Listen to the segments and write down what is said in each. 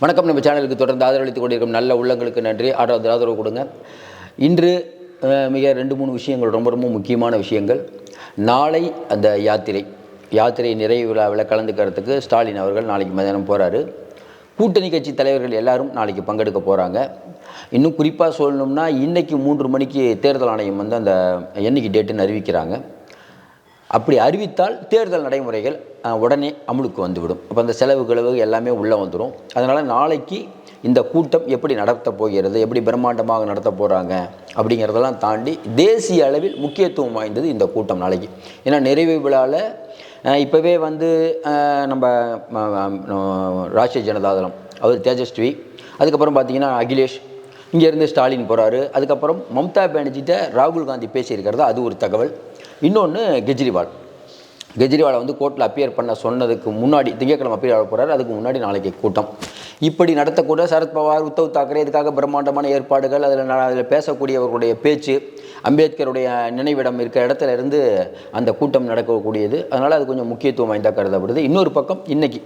வணக்கம். நம்ம சேனலுக்கு தொடர்ந்து ஆதரவளித்துக் கொண்டிருக்கும் நல்ல உள்ளங்களுக்கு நன்றி. ஆதரவு ஆதரவு கொடுங்க. இன்று மிக ரெண்டு மூணு விஷயங்கள் ரொம்ப ரொம்ப முக்கியமான விஷயங்கள். நாளை அந்த யாத்திரை யாத்திரை நிறைவு விழாவில் கலந்துக்கிறதுக்கு ஸ்டாலின் அவர்கள் நாளைக்கு மதியானம் போகிறாரு கூட்டணி கட்சி தலைவர்கள் எல்லாரும் நாளைக்கு பங்கெடுக்க போகிறாங்க இன்னும் குறிப்பாக சொல்லணும்னா இன்றைக்கி மூன்று மணிக்கு தேர்தல் ஆணையம் வந்து அந்த என்னைக்கு டேட்டுன்னு அறிவிக்கிறாங்க. அப்படி அறிவித்தால் தேர்தல் நடைமுறைகள் உடனே அமுலுக்கு வந்துவிடும். அப்போ அந்த செலவு கிளவு எல்லாமே உள்ளே வந்துடும் அதனால் நாளைக்கு இந்த கூட்டம் எப்படி நடத்த போகிறது எப்படி பிரம்மாண்டமாக நடத்த போகிறாங்க அப்படிங்கிறதெல்லாம் தாண்டி தேசிய அளவில் முக்கியத்துவம் வாய்ந்தது இந்த கூட்டம் நாளைக்கு. ஏன்னா நிறைவு விழாவில் இப்போவே வந்து நம்ம ராஷ்டிரிய ஜனதாதளம் அவர் தேஜஸ்வி அதுக்கப்புறம் பார்த்தீங்கன்னா அகிலேஷ் இங்கேருந்து ஸ்டாலின் போகிறாரு அதுக்கப்புறம் மம்தா பானர்ஜிட்ட ராகுல் காந்தி பேசியிருக்கிறதா அது ஒரு தகவல். இன்னொன்று கெஜ்ரிவால். கெஜ்ரிவாலை வந்து கோர்ட்டில் அப்பியர் பண்ண சொன்னதுக்கு முன்னாடி திங்கட்கிழமை அப்பியர் ஆக போகிறார் அதுக்கு முன்னாடி நாளைக்கு கூட்டம். இப்படி நடத்தக்கூட சரத்பவார் உத்தவ் தாக்கரே இதுக்காக பிரம்மாண்டமான ஏற்பாடுகள் அதில் அதில் பேசக்கூடியவர்களுடைய பேச்சு அம்பேத்கருடைய நினைவிடம் இருக்கிற இடத்துல இருந்து அந்த கூட்டம் நடக்கக்கூடியது. அதனால் அது கொஞ்சம் முக்கியத்துவம் வாய்ந்தா கருதப்படுது. இன்னொரு பக்கம் இன்னைக்கு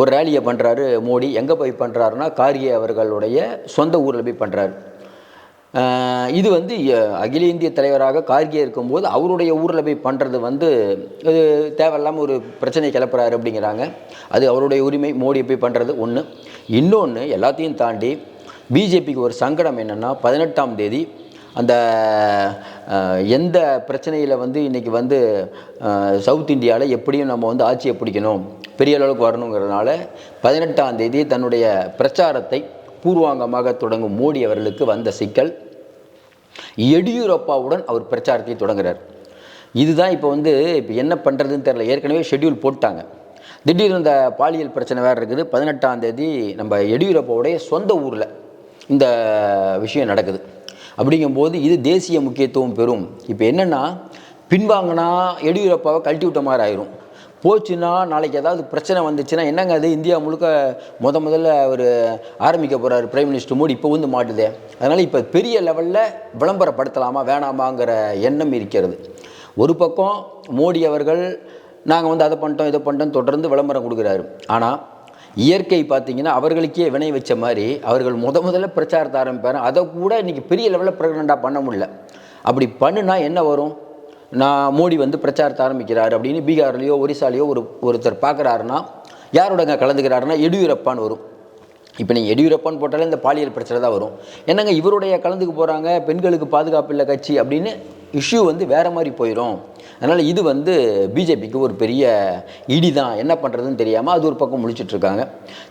ஒரு ரேலியை பண்ணுறாரு மோடி. எங்கே போய் பண்ணுறாருன்னா கார்கே அவர்களுடைய சொந்த ஊரில் போய் பண்ணுறாரு இது வந்து அகில இந்திய தலைவராக கார்கே இருக்கும்போது அவருடைய ஊரில் போய் பண்ணுறது வந்து இது தேவையில்லாமல் ஒரு பிரச்சனை கிளப்புறாரு அப்படிங்கிறாங்க. அது அவருடைய உரிமை மோடியை போய் பண்ணுறது ஒன்று இன்னொன்று எல்லாத்தையும் தாண்டி பிஜேபிக்கு ஒரு சங்கடம் என்னென்னா பதினெட்டாம் தேதி அந்த எந்த பிரச்சனையில் வந்து இன்றைக்கி வந்து சவுத் இந்தியாவில் எப்படியும் நம்ம வந்து ஆட்சியை பிடிக்கணும் பெரிய அளவுக்கு வரணுங்கிறதுனால பதினெட்டாம் தேதி தன்னுடைய பிரச்சாரத்தை பூர்வாங்கமாக தொடங்கும் மோடி அவர்களுக்கு வந்த சிக்கல் எடியூரப்பாவுடன் அவர் பிரச்சாரத்தை தொடங்குகிறார் இதுதான் இப்போ வந்து இப்போ என்ன பண்ணுறதுன்னு தெரியல. ஏற்கனவே ஷெட்யூல் போட்டாங்க. திடீர்னு இந்த பாலியல் பிரச்சனை வேறு இருக்குது. பதினெட்டாம் தேதி நம்ம எடியூரப்பாவுடைய சொந்த ஊரில் இந்த விஷயம் நடக்குது. அப்படிங்கும்போது இது தேசிய முக்கியத்துவம் பெறும். இப்போ என்னென்னா பின்வாங்கினா எடியூரப்பாவை கழட்டி விட்ட மாதிரி ஆயிரும். போச்சுன்னா நாளைக்கு ஏதாவது பிரச்சனை வந்துச்சுன்னா என்னங்க அது? இந்தியா முழுக்க முத முதல்ல அவர் ஆரம்பிக்க போகிறார் பிரைம் மினிஸ்டர் மோடி. இப்போ வந்து மாட்டுதே. அதனால் இப்போ பெரிய லெவலில் விளம்பரப்படுத்தலாமா வேணாமாங்கிற எண்ணம் இருக்கிறது. ஒரு பக்கம் மோடி அவர்கள் நாங்கள் வந்து அதை பண்ணிட்டோம் இதை பண்ணிட்டோம் தொடர்ந்து விளம்பரம் கொடுக்குறாரு. ஆனால் இயற்கை பார்த்தீங்கன்னா அவர்களுக்கே வினை வச்ச மாதிரி அவர்கள் முத முதல்ல பிரச்சாரத்தை ஆரம்பிப்பார். அதை கூட இன்றைக்கி பெரிய லெவலில் ப்ரெக்னெண்ட்டாக பண்ண முடியல. அப்படி பண்ணுனா என்ன வரும்? நான் மோடி வந்து பிரச்சாரத்தை ஆரம்பிக்கிறார் அப்படின்னு பீகார்லேயோ ஒரிசாலேயோ ஒரு ஒருத்தர் பார்க்குறாருன்னா யாரோடங்க கலந்துக்கிறாருன்னா எடியூரப்பான்னு வரும். இப்போ நீங்கள் எடியூரப்பான்னு போட்டாலே இந்த பாலியல் பிரச்சனை தான் வரும். என்னங்க இவருடைய கலந்துக்கு போகிறாங்க பெண்களுக்கு பாதுகாப்பு இல்லை கட்சி அப்படின்னு இஷ்யூ வந்து வேறு மாதிரி போயிடும் அதனால் இது வந்து பிஜேபிக்கு ஒரு பெரிய இடி தான் என்ன பண்ணுறதுன்னு தெரியாமல் அது ஒரு பக்கம் முழிச்சிட்டு இருக்காங்க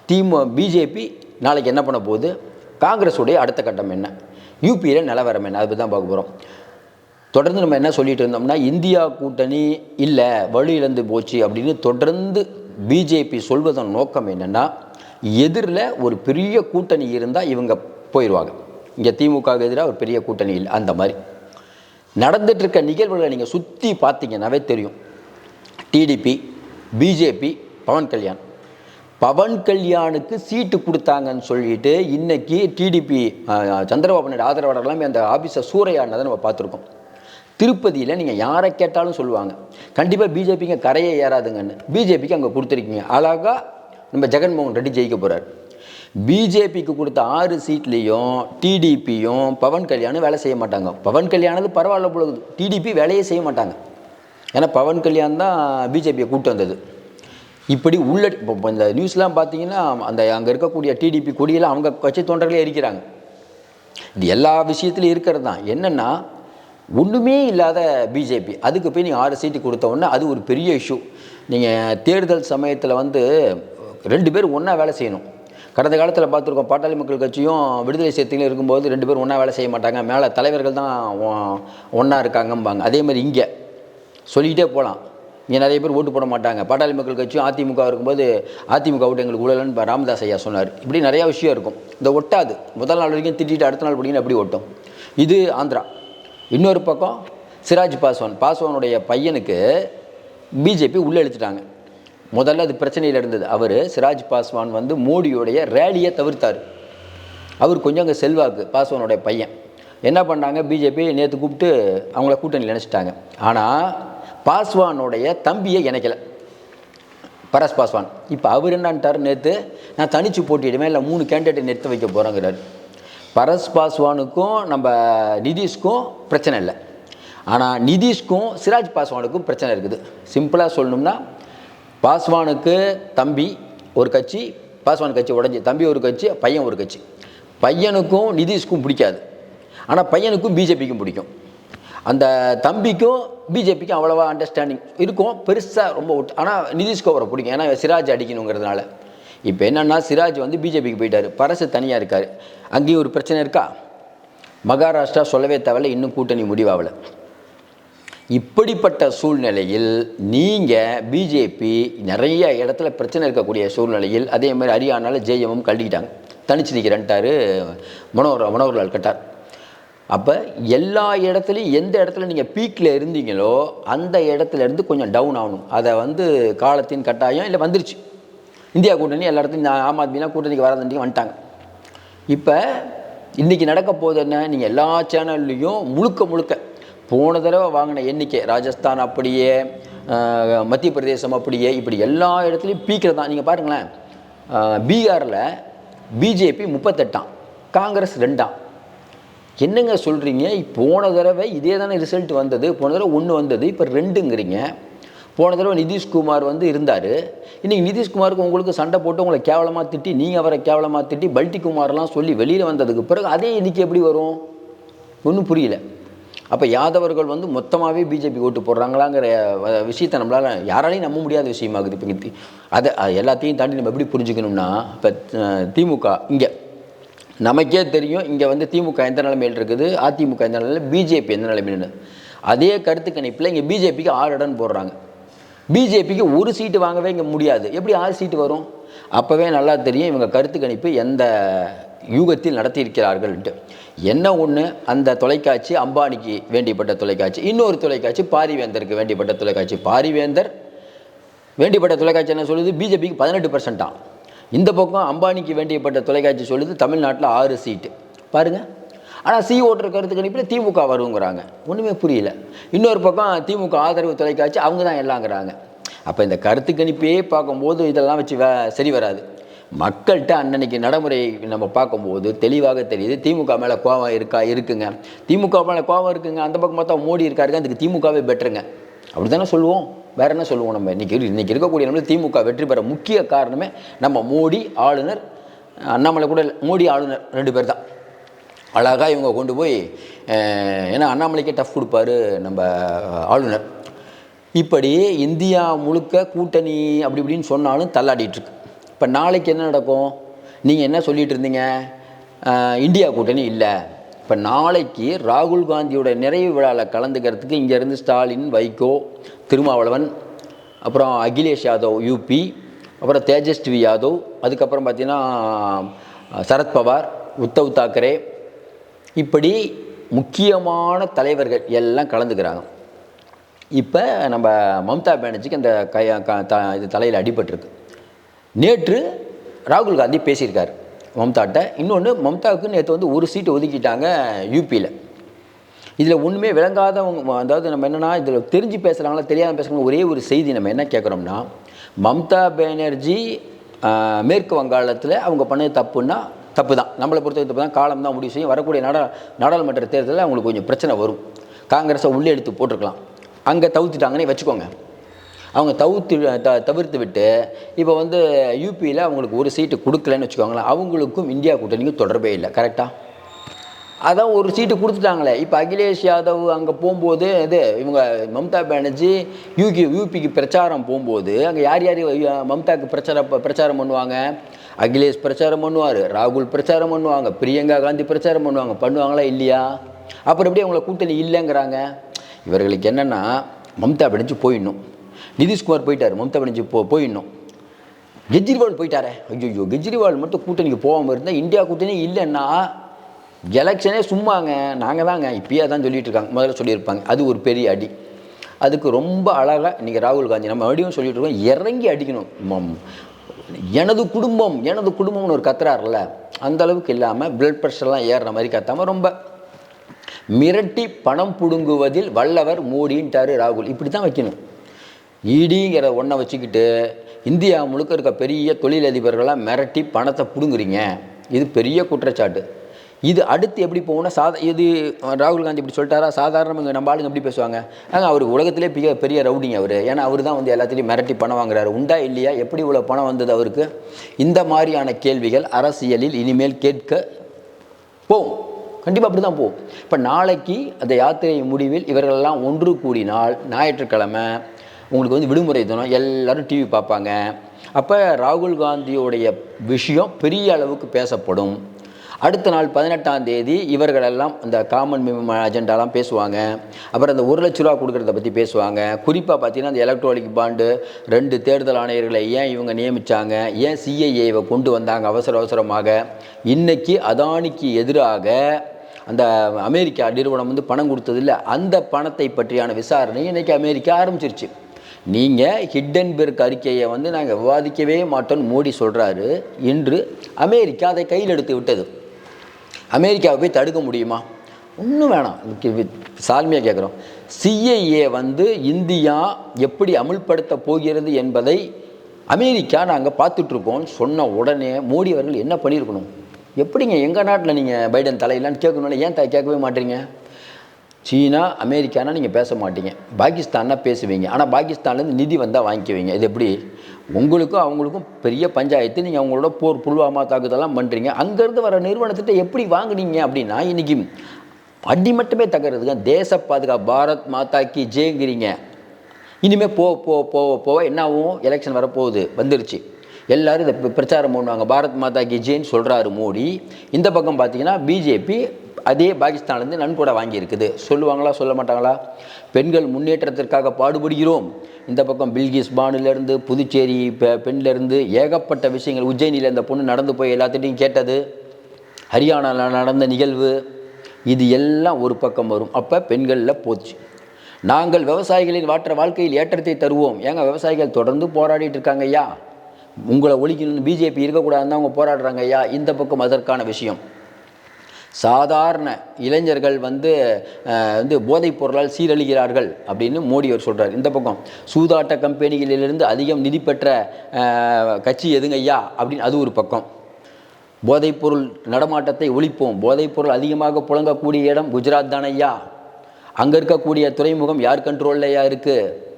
திமு பிஜேபி நாளைக்கு என்ன பண்ண போகுது? காங்கிரஸுடைய அடுத்த கட்டம் என்ன? யூபியில் நிலவரம் என்ன? அதை பற்றி தான் பார்க்க போகிறோம் தொடர்ந்து நம்ம என்ன சொல்லிட்டு இருந்தோம்னா இந்தியா கூட்டணி இல்லை வலு இழந்து போச்சு அப்படின்னு தொடர்ந்து பிஜேபி சொல்வதன் நோக்கம் என்னென்னா எதிரில் ஒரு பெரிய கூட்டணி இருந்தால் இவங்க போயிடுவாங்க இங்கே திமுகவுக்கு எதிராக ஒரு பெரிய கூட்டணி இல்லை அந்த மாதிரி. நடந்துட்டு இருக்க நிகழ்வுகளை நீங்கள் சுற்றி பார்த்தீங்கன்னாவே தெரியும். TDP BJP Pawan Kalyan. Pawan கல்யாணுக்கு சீட்டு கொடுத்தாங்கன்னு சொல்லிட்டு இன்றைக்கி டிடிபி சந்திரபாபு நாயுடு ஆதரவாளர்களாமே அந்த ஆஃபீஸை சூறையாடினதை நம்ம பார்த்துருக்கோம். திருப்பதியில் நீங்கள் யாரை கேட்டாலும் சொல்லுவாங்க. கண்டிப்பாக பிஜேபிங்க கரையே ஏறாதுங்கன்னு. பிஜேபிக்கு அங்கே கொடுத்துருக்கீங்க. அழகாக நம்ம ஜெகன்மோகன் ரெட்டி ஜெயிக்க போகிறார் பிஜேபிக்கு கொடுத்த ஆறு சீட்லேயும் டிடிபியும் பவன் கல்யாணும் வேலை செய்ய மாட்டாங்க. பவன் கல்யாணது பரவாயில்ல பொழுது டிடிபி வேலையே செய்ய மாட்டாங்க. ஏன்னா பவன் கல்யாண் தான் பிஜேபியை கூட்டு வந்தது. இப்படி உள்ள இப்போ இப்போ இந்த நியூஸ்லாம் பார்த்தீங்கன்னா அந்த அங்கே இருக்கக்கூடிய டிடிபி கொடியெல்லாம் அவங்க கட்சி தொண்டர்களே எரிக்கிறாங்க. இது எல்லா விஷயத்துலையும் இருக்கிறது தான். என்னென்னா ஒன்றுமே இல்லாத பிஜேபி அதுக்கு போய் நீங்கள் ஆறு சீட்டு கொடுத்த உடனே அது ஒரு பெரிய இஷ்யூ நீங்கள் தேர்தல் சமயத்தில் வந்து ரெண்டு பேர் ஒன்றா வேலை செய்யணும். கடந்த காலத்தில் பார்த்துருக்கோம் பாட்டாளி மக்கள் கட்சியும் விடுதலை சிறுத்தைகளும் இருக்கும்போது ரெண்டு பேரும் ஒன்றா வேலை செய்ய மாட்டாங்க. மேலே தலைவர்கள் தான் ஒன்றா இருக்காங்கம்பாங்க. அதே மாதிரி இங்கே. சொல்லிக்கிட்டே போகலாம் இங்கே நிறைய பேர் ஓட்டு போட மாட்டாங்க. பாட்டாளி மக்கள் கட்சியும் அதிமுக இருக்கும்போது அதிமுக ஓட்டு எங்களுக்கு உழலன்னு ராமதாஸ் ஐயா சொன்னார். இப்படி நிறையா விஷயம் இருக்கும். இந்த ஒட்டாது. முதல் நாள் வரைக்கும் திட்டிட்டு அடுத்த நாள் பிடிக்கணும் அப்படி ஒட்டும் இது ஆந்திரா. இன்னொரு பக்கம் சிராஜ் பாஸ்வான் பாஸ்வானுடைய பையனுக்கு பிஜேபி உள்ளே இழுத்துட்டாங்க. முதல்ல அது பிரச்சனையில் இருந்தது. அவர் சிராஜ் பாஸ்வான் வந்து மோடியோடைய ரேலியை தவிர்த்தார். அவர் கொஞ்சம் அங்கே செல்வாக்கு பாஸ்வானுடைய பையன். என்ன பண்ணாங்க? பிஜேபி நேற்று கூப்பிட்டு அவங்கள கூட்டணி நினச்சிட்டாங்க ஆனால் பாஸ்வானுடைய தம்பியை இணைக்கலை. பரஸ் பாஸ்வான். இப்போ அவர் என்னன்ட்டார் நேற்று நான் தனித்து போட்டியிடுவேன் இல்லை மூணு கேண்டிடேட்டை நிறுத்த வைக்க போகிறேங்கிறார் பரஸ் பாஸ்வானுக்கும் நம்ம நிதிஷ்க்கும் பிரச்சனை இல்லை. ஆனால் நிதிஷ்க்கும் சிராஜ் பாஸ்வானுக்கும் பிரச்சனை இருக்குது. சிம்பிளாக சொல்லணும்னா பாஸ்வானுக்கு தம்பி ஒரு கட்சி பாஸ்வான் கட்சி உடஞ்சி தம்பி ஒரு கட்சி பையன் ஒரு கட்சி. பையனுக்கும் நிதிஷ்க்கும் பிடிக்காது. ஆனால் பையனுக்கும் பிஜேபிக்கும் பிடிக்கும். அந்த தம்பிக்கும் பிஜேபிக்கும் அவ்வளோவா அண்டர்ஸ்டாண்டிங் இருக்கும். பெருசாக ரொம்ப ஆனால் நிதிஷ்க்கு அவரை பிடிக்கும். ஏன்னா சிராஜ் அடிக்கணுங்கிறதுனால. இப்போ என்னென்னா சிராஜ் வந்து பிஜேபிக்கு போயிட்டார். பரசு தனியாக இருக்கார். அங்கேயும் ஒரு பிரச்சனை இருக்கா? மகாராஷ்டிரா சொல்லவே தேவையில்ல இன்னும் கூட்டணி முடிவாகலை இப்படிப்பட்ட சூழ்நிலையில் நீங்கள் பிஜேபி நிறைய இடத்துல பிரச்சனை இருக்கக்கூடிய சூழ்நிலையில் அதே மாதிரி ஹரியானாவில் ஜெயமும் கழட்டிக்கிட்டாங்க. தனிச்சு நிற்கிறேன்ட்டாரு மனோகர் மனோகர்லால் கட்டார். அப்போ எல்லா இடத்துலையும் எந்த இடத்துல நீங்கள் பீக்கில் இருந்தீங்களோ அந்த இடத்துல இருந்து கொஞ்சம் டவுன் ஆகணும். அதை வந்து காலத்தின் கட்டாயம் இல்லை வந்துருச்சு. இந்தியா கூட்டணி எல்லா இடத்துலையும் நான் ஆம் ஆத்மிலாம் கூட்டணிக்கு வராதுன்னு வந்துட்டாங்க. இப்போ இன்றைக்கி நடக்க போகுது என்ன? நீங்கள் எல்லா சேனல்லையும் முழுக்க முழுக்க போன தடவை வாங்கின எண்ணிக்கை ராஜஸ்தான் அப்படியே மத்திய பிரதேசம் அப்படியே இப்படி எல்லா இடத்துலையும் பீக்கில் தான் நீங்கள் பாருங்களேன் பீகாரில் பிஜேபி முப்பத்தெட்டாம் காங்கிரஸ் ரெண்டாம். என்னங்க சொல்கிறீங்க போன தடவை இதே தானே ரிசல்ட் வந்தது போன தடவை ஒன்று வந்தது இப்போ ரெண்டுங்கிறீங்க. போன தடவை நிதிஷ்குமார் வந்து இருந்தார். இன்றைக்கி நிதிஷ்குமாருக்கு உங்களுக்கு சண்டை போட்டு உங்களை கேவலமாக திட்டி நீங்கள் அவரை கேவலமாக திட்டி பல்டி குமார்லாம் சொல்லி வெளியில் வந்ததுக்கு பிறகு அதே இன்னைக்கு எப்படி வரும்? ஒன்றும் புரியல. அப்போ யாதவர்கள் வந்து மொத்தமாகவே பிஜேபி ஓட்டு போடுறாங்களாங்கிற விஷயத்தை நம்மளால் யாராலையும் நம்ப முடியாத விஷயமாகுது இப்போ அதை எல்லாத்தையும் தாண்டி நம்ம எப்படி புரிஞ்சுக்கணும்னா இப்போ திமுக இங்கே. நமக்கே தெரியும் இங்கே வந்து திமுக எந்த நிலைமையில் இருக்குது? அதிமுக எந்த நிலையில் பிஜேபி எந்த நிலைமையில்? அதே கருத்து கணிப்பில் இங்கே பிஜேபிக்கு ஆறு இடம் போடுறாங்க. பிஜேபிக்கு ஒரு சீட்டு வாங்கவே இங்கே முடியாது. எப்படி ஆறு சீட்டு வரும்? அப்போவே நல்லா தெரியும் இவங்க கருத்து கணிப்பு எந்த யூகத்தில் நடத்தியிருக்கிறார்கள்ட்டு என்ன ஒன்று அந்த தொலைக்காட்சி அம்பானிக்கு வேண்டியப்பட்ட தொலைக்காட்சி. இன்னொரு தொலைக்காட்சி பாரிவேந்தருக்கு வேண்டியப்பட்ட தொலைக்காட்சி. பாரிவேந்தர் வேண்டிப்பட்ட தொலைக்காட்சி என்ன சொல்லுது? பிஜேபிக்கு பதினெட்டு பர்சன்ட்டாம் இந்த பக்கம் அம்பானிக்கு வேண்டியப்பட்ட தொலைக்காட்சி சொல்லுது தமிழ்நாட்டில் ஆறு சீட்டு. பாருங்கள் ஆனால் சி ஓட்டுற கருத்து கணிப்பில் திமுக வருங்கிறாங்க. ஒன்றுமே புரியல. இன்னொரு பக்கம் திமுக ஆதரவு தொலைக்காட்சி அவங்க தான் எல்லாங்கிறாங்க. அப்போ இந்த கருத்து கணிப்பே பார்க்கும்போது இதெல்லாம் வச்சு சரி வராது. மக்கள்கிட்ட அன்னன்னைக்கு நடைமுறை நம்ம பார்க்கும்போது தெளிவாக தெரியுது. திமுக மேலே கோவம் இருக்கா இருக்குங்க. திமுக மேலே கோவம் இருக்குங்க. அந்த பக்கம் பார்த்தா மோடி இருக்காருங்க. அதுக்கு திமுகவே பெட்டருங்க. அப்படி தானே சொல்லுவோம். வேற என்ன சொல்லுவோம் நம்ம? இன்றைக்கி இன்றைக்கி இருக்கக்கூடிய நம்மளுக்கு திமுக வெற்றி பெற முக்கிய காரணமே நம்ம மோடி ஆளுநர் அண்ணாமலை கூட மோடி ஆளுநர் ரெண்டு பேர் தான். அழகாக இவங்க கொண்டு போய் ஏன்னா அண்ணாமலைக்கே டஃப் கொடுப்பாரு நம்ம ஆளுநர். இப்படி இந்தியா முழுக்க கூட்டணி அப்படி இப்படின்னு சொன்னாலும் தள்ளாடிட்டுருக்கு இப்போ நாளைக்கு என்ன நடக்கும்? நீங்கள் என்ன சொல்லிட்டு இருந்தீங்க? இந்தியா கூட்டணி இல்லை. இப்போ நாளைக்கு ராகுல் காந்தியோட நிறைவு விழாவில் கலந்துக்கிறதுக்கு இங்கேருந்து ஸ்டாலின் வைகோ திருமாவளவன் அப்புறம் அகிலேஷ் யாதவ் யூபி அப்புறம் தேஜஸ்வி யாதவ் அதுக்கப்புறம் பார்த்தீங்கன்னா சரத்பவார் உத்தவ் தாக்கரே இப்படி முக்கியமான தலைவர்கள் எல்லாம் கலந்துக்கிறாங்க. இப்போ நம்ம மம்தா பானர்ஜிக்கு அந்த கைய க- த இது தலையில் அடிபட்டிருக்கு. நேற்று ராகுல் காந்தி பேசியிருக்கார் மம்தாட்ட. இன்னொன்று மம்தாவுக்கு நேற்று வந்து ஒரு சீட்டு ஒதுக்கிட்டாங்க யூபியில் இதில் ஒன்றுமே விளங்காதவங்க அதாவது நம்ம என்னென்னா இதில் தெரிஞ்சு பேசுகிறாங்களா தெரியாமல் பேசுகிறாங்க ஒரே ஒரு செய்தி நம்ம என்ன கேட்குறோம்னா மம்தா பானர்ஜி மேற்கு வங்காளத்தில் அவங்க பண்ணது தப்புன்னா தப்பு தான் நம்மளை பொறுத்த தப்பு தான் காலம் தான் முடிவு செய்யும். வரக்கூடிய நாடா நாடாளுமன்ற தேர்தலில் அவங்களுக்கு கொஞ்சம் பிரச்சனை வரும். காங்கிரஸை உள்ளே எடுத்து போட்டிருக்கலாம். அங்கே தவிர்த்துட்டாங்கன்னே வச்சுக்கோங்க. அவங்க தவிர்த்து த தவிர்த்து விட்டு இப்போ வந்து யூபியில் அவங்களுக்கு ஒரு சீட்டு கொடுக்கலன்னு வச்சுக்கோங்களேன். அவங்களுக்கும் இந்தியா கூட்டணிக்கும் தொடர்பே இல்லை. கரெக்டாக அதான் ஒரு சீட்டு கொடுத்துட்டாங்களே. இப்போ அகிலேஷ் யாதவ் அங்கே போகும்போது இது இவங்க மம்தா பானர்ஜி யூகி யூபிக்கு பிரச்சாரம் போகும்போது அங்கே யார் யார் மம்தாவுக்கு மம்தாக்கு பிரச்சாரம் பிரச்சாரம் பண்ணுவாங்க? அகிலேஷ் பிரச்சாரம் பண்ணுவார் ராகுல் பிரச்சாரம் பண்ணுவாங்க பிரியங்கா காந்தி பிரச்சாரம் பண்ணுவாங்க. பண்ணுவாங்களா இல்லையா? அப்புறம் எப்படி அவங்கள கூட்டணி இல்லைங்கிறாங்க? இவர்களுக்கு என்னென்னா மம்தா பிடிஞ்சு போயிடணும். நிதிஷ்குமார் போயிட்டார் மம்தா பிடிஞ்சு போ போயிடணும். கெஜ்ரிவால் போயிட்டாரே. ஐயோ கெஜ்ரிவால் மட்டும் கூட்டணிக்கு போகாமல் இருந்தால் இந்தியா கூட்டணி இல்லைன்னா எலெக்ஷனே சும்மாங்க நாங்கள் தாங்க இப்பயே தான் சொல்லிட்டு இருக்காங்க முதல்ல சொல்லியிருப்பாங்க. அது ஒரு பெரிய அடி. அதுக்கு ரொம்ப அழகாக இன்றைக்கி ராகுல் காந்தி நம்ம மறுபடியும் சொல்லிட்டு இருக்கோம் இறங்கி அடிக்கணும். மம். எனது குடும்பம் எனது குடும்பம்னு ஒரு கத்துறாருல அந்த அளவுக்கு இல்லாமல் பிளட் ப்ரெஷர்லாம் ஏறுற மாதிரி கத்தாமல் ரொம்ப. மிரட்டி பணம் பிடுங்குவதில் வல்லவர் மோடின்ட்டாரு ராகுல். இப்படி தான் வைக்கணும். இடிங்கிற ஒன்றை வச்சுக்கிட்டு இந்தியா முழுக்க இருக்க பெரிய தொழிலதிபர்களாக மிரட்டி பணத்தை பிடுங்குறீங்க. இது பெரிய குற்றச்சாட்டு. இது அடுத்து எப்படி போகும்னா சாதா இது ராகுல் காந்தி இப்படி சொல்லிட்டாரா? சாதாரணமாக நம்ம ஆளுங்க எப்படி பேசுவாங்க. ஆக அவர் உலகத்திலே பெரிய பெரிய ரவுடிங்க அவர். ஏன்னா அவர் தான் வந்து எல்லாத்துலேயும் மிரட்டி பணம் வாங்குறாரு. உண்டா இல்லையா? எப்படி இவ்வளோ பணம் வந்தது அவருக்கு? இந்த மாதிரியான கேள்விகள் அரசியலில் இனிமேல் கேட்க போகும் கண்டிப்பாக அப்படி தான் போகும் இப்போ நாளைக்கு அந்த யாத்திரை முடிவில் இவர்களெல்லாம் ஒன்று கூடினால் ஞாயிற்றுக்கிழமை உங்களுக்கு வந்து விடுமுறை தினம் எல்லோரும் டிவி பார்ப்பாங்க. அப்போ ராகுல் காந்தியோடைய விஷயம் பெரிய அளவுக்கு பேசப்படும். அடுத்த நாள் பதினெட்டாம் தேதி இவர்களெல்லாம் இந்த காமன் அஜெண்டாலாம் பேசுவாங்க. அப்புறம் அந்த ஒரு லட்ச ரூபா கொடுக்குறத பற்றி பேசுவாங்க. குறிப்பாக பார்த்தீங்கன்னா அந்த எலக்ட்ரானிக் பாண்டு ரெண்டு தேர்தல் ஆணையர்களை ஏன் இவங்க நியமித்தாங்க ஏன் சிஐஏவை கொண்டு வந்தாங்க அவசர அவசரமாக? இன்றைக்கி அதானிக்கு எதிராக அந்த அமெரிக்கா நிறுவனம் வந்து பணம் கொடுத்ததில்ல. அந்த பணத்தை பற்றியான விசாரணை இன்றைக்கி அமெரிக்கா ஆரம்பிச்சிருச்சு. நீங்கள் ஹிட்டன்பெர்க் அறிக்கையை வந்து நாங்கள் விவாதிக்கவே மாட்டோம்னு மோடி சொல்கிறாரு இன்று அமெரிக்கா அதை கையில் எடுத்து விட்டது. அமெரிக்காவை போய் தடுக்க முடியுமா? ஒன்றும் வேணாம். சால்மியாக கேட்குறோம் சிஐஏ வந்து இந்தியா எப்படி அமுல்படுத்த போகிறது என்பதை அமெரிக்கா நாங்கள் பார்த்துட்ருக்கோம்னு சொன்ன உடனே மோடி அவர்கள் என்ன பண்ணியிருக்கணும்? எப்படிங்க எங்கள் நாட்டில் நீங்கள் பைடன் தலையிலான்னு கேட்கணும்னு ஏன் த கேட்கவே மாட்டீங்க? சீனா அமெரிக்கானா நீங்கள் பேச மாட்டீங்க. பாகிஸ்தான்னா பேசுவீங்க. ஆனால் பாகிஸ்தான்லேருந்து நிதி வந்தால் வாங்கிக்குவீங்க. இது எப்படி? உங்களுக்கும் அவங்களுக்கும் பெரிய பஞ்சாயத்து நீங்கள் அவங்களோட போர் புல்வாமா தாக்குதலாம் பண்ணுறீங்க அங்கேருந்து வர நிறுவனத்திட்ட எப்படி வாங்குனீங்க அப்படின்னா இன்றைக்கி அடி மட்டுமே தகர்றதுங்க தேச பாதுகாப்பு பாரத் மாதாக்கி ஜெயங்கிறீங்க இனிமேல் போ போ போக போக என்னாகும் எலெக்ஷன் வரப்போகுது. வந்துருச்சு. எல்லோரும் இதை பிரச்சாரம் பண்ணுவாங்க. பாரத் மாதா கி ஜேன்னு சொல்கிறாரு மோடி. இந்த பக்கம் பார்த்தீங்கன்னா பிஜேபி அதே பாகிஸ்தான்லேருந்து நன்கொடை வாங்கியிருக்குது. சொல்லுவாங்களா சொல்ல மாட்டாங்களா? பெண்கள் முன்னேற்றத்திற்காக பாடுபடுகிறோம். இந்த பக்கம் பில்கிஸ் பானுலேருந்து புதுச்சேரி பெ பெண்லேருந்து ஏகப்பட்ட விஷயங்கள். உஜ்ஜயினியில் இந்த பொண்ணு நடந்து போய் எல்லாத்திட்டையும் கேட்டது. ஹரியானாவில் நடந்த நிகழ்வு இது எல்லாம் ஒரு பக்கம் வரும். அப்போ பெண்களில் போச்சு. நாங்கள் விவசாயிகளின் வாற்ற வாழ்க்கையில் ஏற்றத்தை தருவோம். ஏங்க விவசாயிகள் தொடர்ந்து போராடிட்டு இருக்காங்க ஐயா? உங்களை ஒழிக்கணும்னு பிஜேபி இருக்கக்கூடாதுன்னு தான் அவங்க போராடுறாங்க ஐயா? இந்த பக்கம் அதற்கான விஷயம். சாதாரண இளைஞர்கள் வந்து வந்து போதைப் பொருளால் சீரழிகிறார்கள் அப்படின்னு மோடி அவர் சொல்கிறார் இந்த பக்கம் சூதாட்ட கம்பெனிகளிலிருந்து அதிகம் நிதி பெற்ற கட்சி எதுங்க ஐயா? அப்படின்னு அது ஒரு பக்கம். போதைப்பொருள் நடமாட்டத்தை ஒழிப்போம். போதைப்பொருள் அதிகமாக புழங்கக்கூடிய இடம் குஜராத் தானையா அங்கே இருக்கக்கூடிய துறைமுகம் யார் கண்ட்ரோல்லையா இருக்குது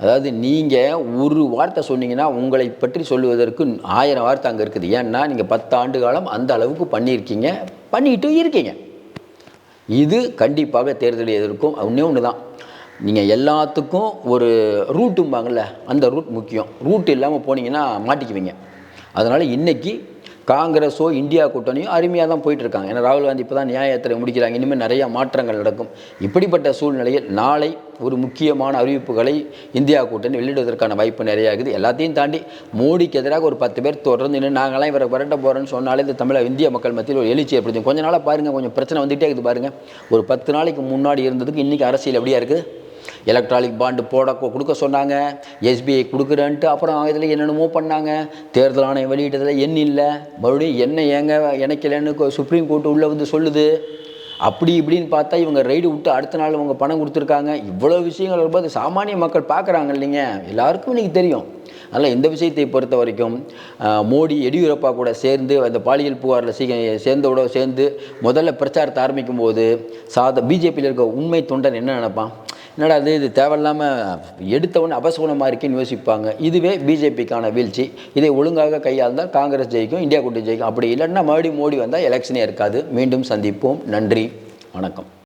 அதாவது நீங்கள் ஒரு வார்த்தை சொன்னீங்கன்னா உங்களை பற்றி சொல்லுவதற்கு ஆயிரம் வார்த்தை அங்கே இருக்குது. ஏன்னா நீங்கள் பத்து ஆண்டு காலம் அந்த அளவுக்கு பண்ணியிருக்கீங்க பண்ணிட்டு இருக்கீங்க. இது கண்டிப்பாக தேர்தல் எதிர்க்கும். ஒன்றே ஒன்று தான் நீங்கள் எல்லாத்துக்கும் ஒரு ரூட்டும்பாங்கள்ல அந்த ரூட் முக்கியம். ரூட் இல்லாமல் போனீங்கன்னா மாட்டிக்குவீங்க. அதனால் இன்றைக்கி காங்கிரஸோ இந்தியா கூட்டணியும் அருமையாக தான் போயிட்டுருக்காங்க. ஏன்னா ராகுல் காந்தி இப்போ தான் நியாய யாத்திரை முடிக்கிறாங்க. இனிமேல் நிறையா மாற்றங்கள் நடக்கும். இப்படிப்பட்ட சூழ்நிலையில் நாளை ஒரு முக்கியமான அறிவிப்புகளை இந்தியா கூட்டணி வெளியிடுவதற்கான வாய்ப்பு நிறையா இருக்குது எல்லாத்தையும் தாண்டி மோடிக்கு எதிராக ஒரு பத்து பேர் தொடர்ந்து நின்று நாங்களாம் இவரை விரட்ட போகிறோன்னு சொன்னாலே இந்த தமிழக இந்திய மக்கள் மத்தியில் ஒரு எழுச்சி ஏற்படுத்தும். கொஞ்ச நாளாக பாருங்கள் கொஞ்சம் பிரச்சனை வந்துகிட்டே இருக்குது பாருங்கள் ஒரு பத்து நாளைக்கு முன்னாடி இருந்ததுக்கு இன்றைக்கி அரசியல் எப்படியா இருக்குது? எலக்ட்ரானிக் பாண்டு போட கொடுக்க சொன்னாங்க. எஸ்பிஐ கொடுக்குறேன்ட்டு அப்புறம் இதில் என்னென்னமோ பண்ணாங்க. தேர்தல் ஆணையம் வெளியிட்டதில் எண் இல்லை. மறுபடியும் என்ன ஏங்க இணைக்கலன்னு சுப்ரீம் கோர்ட்டு உள்ளே வந்து சொல்லுது. அப்படி இப்படின்னு பார்த்தா இவங்க ரைடு விட்டு அடுத்த நாள் இவங்க பணம் கொடுத்துருக்காங்க. இவ்வளோ விஷயங்கள் வரும்போது சாமானிய மக்கள் பார்க்குறாங்க இல்லைங்க. எல்லாருக்கும் இன்றைக்கி தெரியும். அதனால் இந்த விஷயத்தை பொறுத்த வரைக்கும் மோடி எடியூரப்பா கூட சேர்ந்து அந்த பாலியல் புகாரில் சீ சேர்ந்தோட சேர்ந்து முதல்ல பிரச்சாரத்தை ஆரம்பிக்கும் போது சாத பிஜேபியில் இருக்க உண்மை தொண்டன் என்ன நினைப்பான்? என்னடா இது இது தேவையில்லாமல் எடுத்தவொடனே அபசகுணமாக இருக்கேன்னு யோசிப்பாங்க. இதுவே பிஜேபிக்கான வீழ்ச்சி. இதை ஒழுங்காக கையாள்ந்தால் காங்கிரஸ் ஜெயிக்கும் இந்தியா கூட்டணி ஜெயிக்கும். அப்படி இல்லைன்னா மறுபடியும் மோடி வந்தால் எலெக்ஷனே இருக்காது. மீண்டும் சந்திப்போம். நன்றி. வணக்கம்.